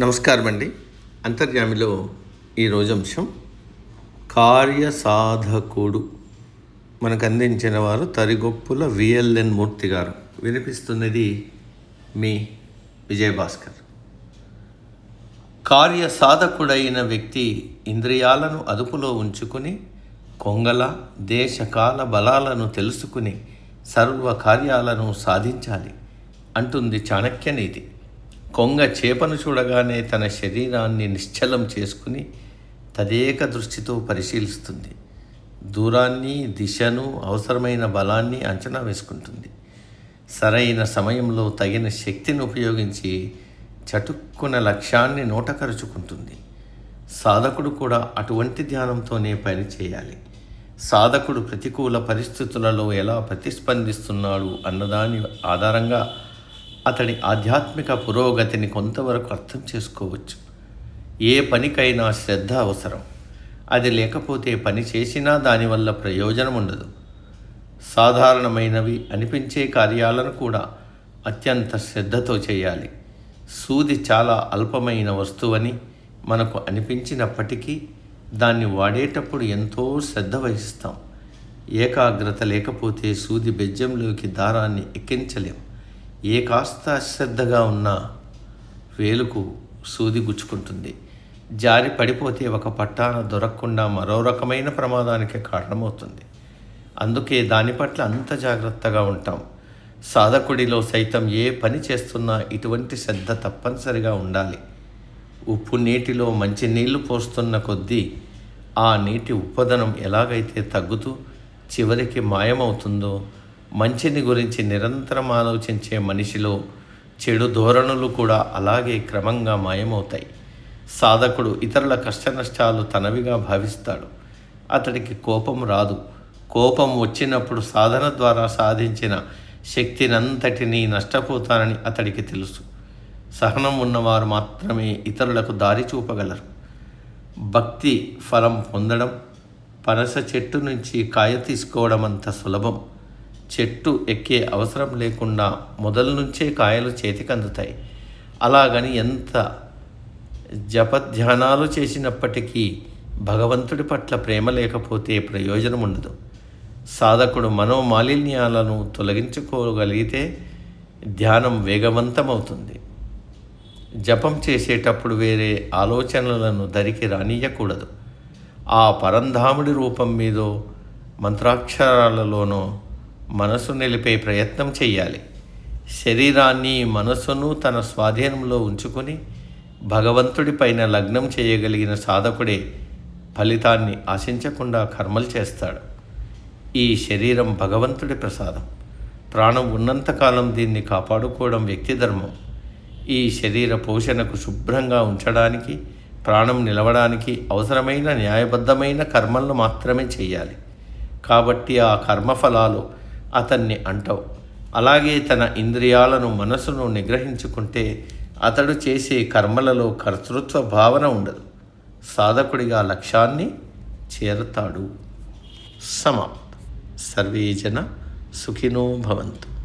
నమస్కారం అండి అంతర్యామిలో ఈరోజు అంశం కార్యసాధకుడు మనకు అందించిన వారు తరిగొప్పుల విఎల్ఎన్ మూర్తి గారు. వినిపిస్తున్నది మీ విజయభాస్కర్. కార్యసాధకుడైన వ్యక్తి ఇంద్రియాలను అదుపులో ఉంచుకుని కొంగల దేశకాల బలాలను తెలుసుకుని సర్వ కార్యాలను సాధించాలి అంటుంది చాణక్య నీతి. కొంగ చేపను చూడగానే తన శరీరాన్ని నిశ్చలం చేసుకుని తదేక దృష్టితో పరిశీలిస్తుంది. దూరాన్ని దిశను అవసరమైన బలాన్ని అంచనా వేసుకుంటుంది. సరైన సమయంలో తగిన శక్తిని ఉపయోగించి చటుక్కున లక్ష్యాన్ని నోటకరుచుకుంటుంది. సాధకుడు కూడా అటువంటి ధ్యానంతోనే పని చేయాలి. సాధకుడు ప్రతికూల పరిస్థితులలో ఎలా ప్రతిస్పందిస్తున్నాడు అన్నదాని ఆధారంగా అతడి ఆధ్యాత్మిక పురోగతిని కొంతవరకు అర్థం చేసుకోవచ్చు. ఏ పనికైనా శ్రద్ధ అవసరం. అది లేకపోతే పని చేసినా దానివల్ల ప్రయోజనం ఉండదు. సాధారణమైనవి అనిపించే కార్యాలను కూడా అత్యంత శ్రద్ధతో చేయాలి. సూది చాలా అల్పమైన వస్తువని మనకు అనిపించినప్పటికీ దాన్ని వాడేటప్పుడు ఎంతో శ్రద్ధ వహిస్తాం. ఏకాగ్రత లేకపోతే సూది బెజ్జంలోకి దారాన్ని ఎక్కించలేం. ఏ కాస్త అశ్రద్ధగా ఉన్నా వేలుకు సూది గుచ్చుకుంటుంది. జారి పడిపోతే ఒక పట్టాన దొరకకుండా మరో రకమైన ప్రమాదానికి కారణమవుతుంది. అందుకే దాని పట్ల అంత జాగ్రత్తగా ఉంటాం. సాధకుడిలో సైతం ఏ పని చేస్తున్నా ఇటువంటి శ్రద్ధ తప్పనిసరిగా ఉండాలి. ఉప్పు నీటిలో మంచి నీళ్ళు పోస్తున్న కొద్దీ ఆ నీటి ఉప్పదనం ఎలాగైతే తగ్గుతూ చివరికి మాయమవుతుందో మంచిని గురించి నిరంతరం ఆలోచించే మనిషిలో చెడు ధోరణులు కూడా అలాగే క్రమంగా మాయమవుతాయి. సాధకుడు ఇతరుల కష్టనష్టాలు తనవిగా భావిస్తాడు. అతడికి కోపం రాదు. కోపం వచ్చినప్పుడు సాధన ద్వారా సాధించిన శక్తినంతటినీ నష్టపోతానని అతడికి తెలుసు. సహనం ఉన్నవారు మాత్రమే ఇతరులకు దారి చూపగలరు. భక్తి ఫలం పొందడం పనస చెట్టు నుంచి కాయ తీసుకోవడం అంత సులభం. చెట్టు ఎక్కే అవసరం లేకుండా మొదల నుంచే కాయలు చేతికి అందుతాయి అలాగని ఎంత జపధ్యానాలు చేసినప్పటికీ భగవంతుడి పట్ల ప్రేమ లేకపోతే ప్రయోజనం ఉండదు సాధకుడు మనోమాలిన్యాలను తొలగించుకోగలిగితే ధ్యానం వేగవంతమవుతుంది. జపం చేసేటప్పుడు వేరే ఆలోచనలను దరికి రానియకూడదు ఆ పరంధాముడి రూపం మీదో మంత్రాక్షరాలలోనో మనసు నిలిపే ప్రయత్నం చేయాలి శరీరాన్ని మనసును తన స్వాధీనంలో ఉంచుకొని భగవంతుడిపైన లగ్నం చేయగలిగిన సాధకుడే ఫలితాన్ని ఆశించకుండా కర్మలు చేస్తాడు. ఈ శరీరం భగవంతుడి ప్రసాదం. ప్రాణం ఉన్నంతకాలం దీన్ని కాపాడుకోవడం వ్యక్తి ధర్మం. ఈ శరీర పోషణకు శుభ్రంగా ఉంచడానికి ప్రాణం నిలవడానికి అవసరమైన న్యాయబద్ధమైన కర్మలను మాత్రమే చేయాలి కాబట్టి ఆ కర్మఫలాలు అతన్ని అంటవు. అలాగే తన ఇంద్రియాలను మనసును నిగ్రహించుకుంటే అతడు చేసే కర్మలలో కర్తృత్వ భావన ఉండదు. సాధకుడిగా లక్ష్యాన్ని చేరతాడు. సమాప్త. సర్వే జన సుఖినో భవంతు.